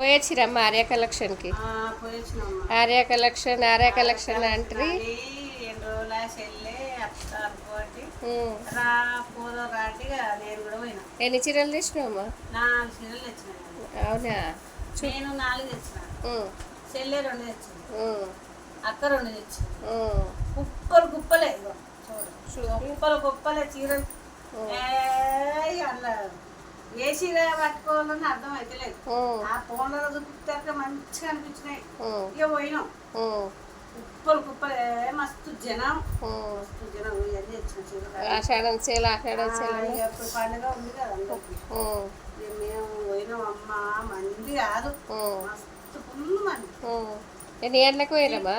పోయొచ్చిరమ్మ ఆర్య కలెక్షన్కి. Arya collection Arya collection అంటారు అది ఎన్ని చీరలు తెచ్చినావమ్మా. అవునా? నేను నాలుగు తెచ్చిన. చెల్లె రెండు తెచ్చింది. అక్క రెండు తెచ్చింది. కుప్పలు కుప్పలే. కుప్పలు కుప్పలే చీరలు. ఏయ్ అలా ఏ చీర పట్టుకోవాలని అర్థం అయితే లేదు ఉమ్, ఆ ఫోన్లలో చూపిస్తే మంచిగా అనిపించినాయి. ఇక పోయినాం. కుప్పలు కుప్పలే మస్తు జనం. మస్తు జనం ఇవన్నీ చీరలు. ఆషాఢం సేల్ ఆషాఢం సేల్ ఇప్పుడు పండుగ ఉంది కదా మేము పోయినాం అమ్మ మంది కాదు. మస్తు ఫుల్ మంది. ఎన్ని గంటలకు పోయిరమ్మా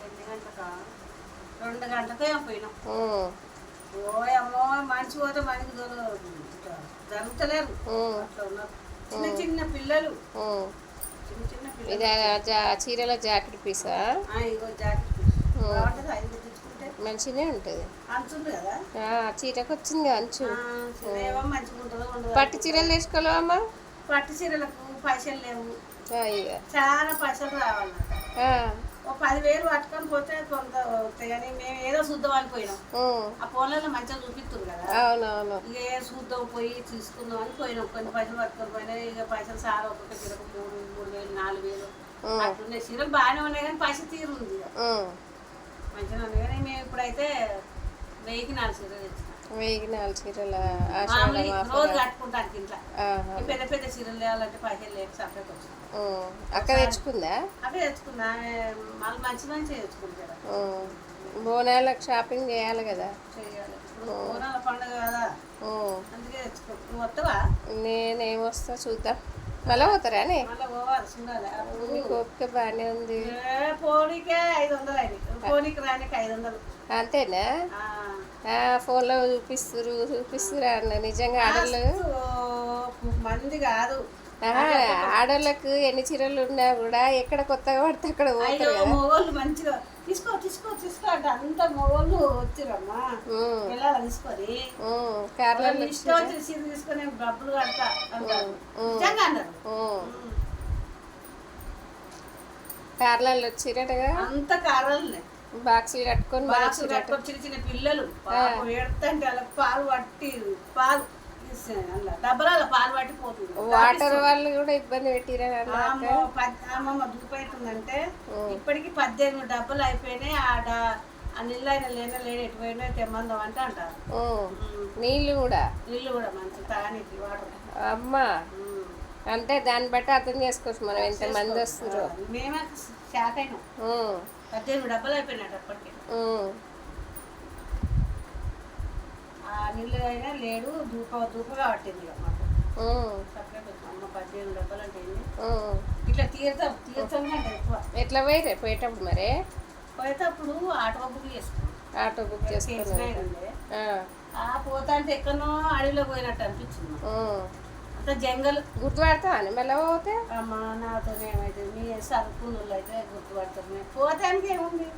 ఎన్ని గంటలకా రెండు గంటలకే పోయినాం. ఓయమ్మో పోతే జరుగుతలేరు అట్లా ఉన్నారు. చిన్న చిన్న పిల్లలు. చిన్న చిన్న చీరల జాకెట్ పీసా? ఇగో జాకెట్ తెచ్చుకుంటే. మంచిగానే ఉంటుంది. చీరకు వచ్చింది అంచు. పట్టు చీరలు వేసుకోలేవమ్మా పట్టు చీరలకు పైసలు లేవు. చాలా పైసలు రావాలన్నమాట. ఒక పదివేలు పట్టుకొని పోతే కొంత వస్తాయి కానీ మేము ఏదో చూద్దాం అని పోయినాం ఉమ్, ఆ పొలాల్లో మంచిగా చూపిస్తుంది కదా. అవునవును. ఇక ఏ చూద్దాం పోయి తీసుకుందాం అని పోయినాం. కొన్ని పైసలు పట్టుకొని పోయినా ఇక పైసలు చాలా ఒక్కొక్క చీరకు మూడు మూడు వేలు నాలుగు వేలు. అట్లున్నాయి. చీరలు బాగానే ఉన్నాయి కానీ పైసలు తీరుంది. మంచిగా ఉంది కానీ మేము ఇప్పుడైతే వెయ్యికి నాలుగు చీరలు వెయ్యికి నాలుగు చీరల రోజు కట్టుకుంటానికి ఇంట్లో. పెద్ద పెద్ద చీరలు తేవాలంటే పైసలు లేక సపరేట్ వచ్చినాం ఉమ్. అక్క తెచ్చుకుందా? తెచ్చుకున్నా ఆమె మళ్ళీ మంచి మంచి తెచ్చుకుంటారు. బోనాలకు షాపింగ్ చేయాలి కదా? చేయాలి. బోనాల పండుగ కదా. అందుకే తెచ్చుకో నువ్వు వస్తావా? నేనేమొస్తా చూద్దాం. మళ్ళీ అప్పుడు మీకు ఓపిక బాగానే ఉంది. పోనీకే ఐదు వందలు పోనీకి రానికి ఐదు వందలు. అంతేనా? ఫోన్లో చూపిస్తురు చూపిస్తురా అన్న. నిజంగా ఆడళ్ళు. మస్తు మంది కాదు. ఆడోళ్ళకు ఎన్ని చీరలు ఉన్నా కూడా ఎక్కడ కొత్తగా పడితే అక్కడ మొగోళ్ళు మంచిగా తీసుకో తీసుకో తీసుకో అంటే. అంత మొగోళ్ళు వచ్చిరమ్మా. పిల్లలు తీసుకొని? కార్లలో సీర తీసుకొని డబ్బులు కడతా కార్లలో వచ్చిరటగా? అంత కారాలనే. బాక్సులు కట్టుకొని బాక్స్ కట్టుకొని చిన్న చిన్న పిల్లలు. ఏడుతుంటే వాళ్ళకి పాలు పట్టి పాలు అలా డబ్బరాల పాలు పట్టి పోతుంది వాటర్ వాళ్ళు కూడా ఇబ్బంది పెట్టిరా అమ్మో, పద్- అమ్మమ్మ దూపైతుందంటే ఇప్పటికి పద్దెనిమిది డబ్బులు అయిపోయినాయి. ఆ నీళ్ళు అయినా లేనా లేని ఎటు పోయినా తెమ్మందాం అంటే అంటారు. నీళ్ళు కూడా? నీళ్ళు కూడా మంచి తానికి వాటర్. అమ్మా. అంటే దాన్ని బట్టి అర్థం చేసుకోవచ్చు మనం ఎంత మంది వస్తున్నారు. మేమే షాక్ అయినాం. ఉమ్, పద్దెనిమిది డబ్బులు అప్పటికి. ఆ నీళ్ళు అయినా లేడు దూప దూపగా పట్టింది ఇక మాకు. అమ్మ పద్దెనిమిది డబ్బులు అంటే. ఇట్లా తీర్థం తీర్థం అంటే ఎక్కువ. ఎట్లా పోయిరే పోయేటప్పుడు మరి? పోతే అప్పుడు ఆటో బుక్ చేసుకున్నాం. ఆటో బుక్ చేసుకున్నాం. పోతా అంటే ఎక్కడనో అడవిలో పోయినట్టు అనిపించింది జంగల్ గుర్తుపడతావా? అని మళ్ళీ పోతే? అమ్మ నాతో ఏమైతే మీ సరుకులు అయితే గుర్తుపడతారు. మేము పోతానికి ఏముంది?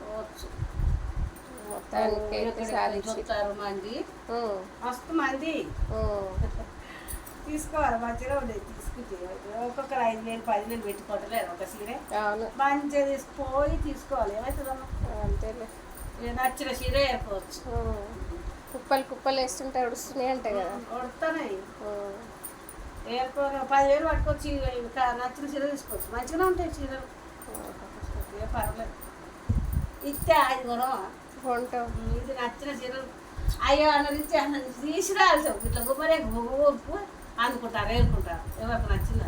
పోవచ్చు. చూస్తారు మంది? మస్తు మంది. తీసుకోవాలి మంచిగా ఉండేది తీసుకుంటే ఒక్కొక్కరు ఐదు వేలు పది వేలు పెట్టుకోవట్లేదు ఒక సీరే మంచిగా తీసుకుపోయి తీసుకోవాలి. ఏమవుతుందమ్మా అంతేలే. ఇక నచ్చిన సీరే ఉమ్. కుప్పలు కుప్పలు వేస్తుంటే ఉడుస్తున్నాయి అంట కదా. పదివేలు పట్టుకొచ్చి ఇంకా నచ్చిన చీర తీసుకోవచ్చు. మంచిగానే ఉంటాయి చీరలు. పర్వాలేదు. ఇస్తే అది కొంటాం. ఇది నచ్చిన చీరలు. అయ్యో అన్నది ఇస్తే అన్నది తీసి రాల్సావు ఇట్లా గుమ్మరే గుమ్మ అందుకుంటారు ఏరుకుంటారు ఎవరికి నచ్చింది. అది.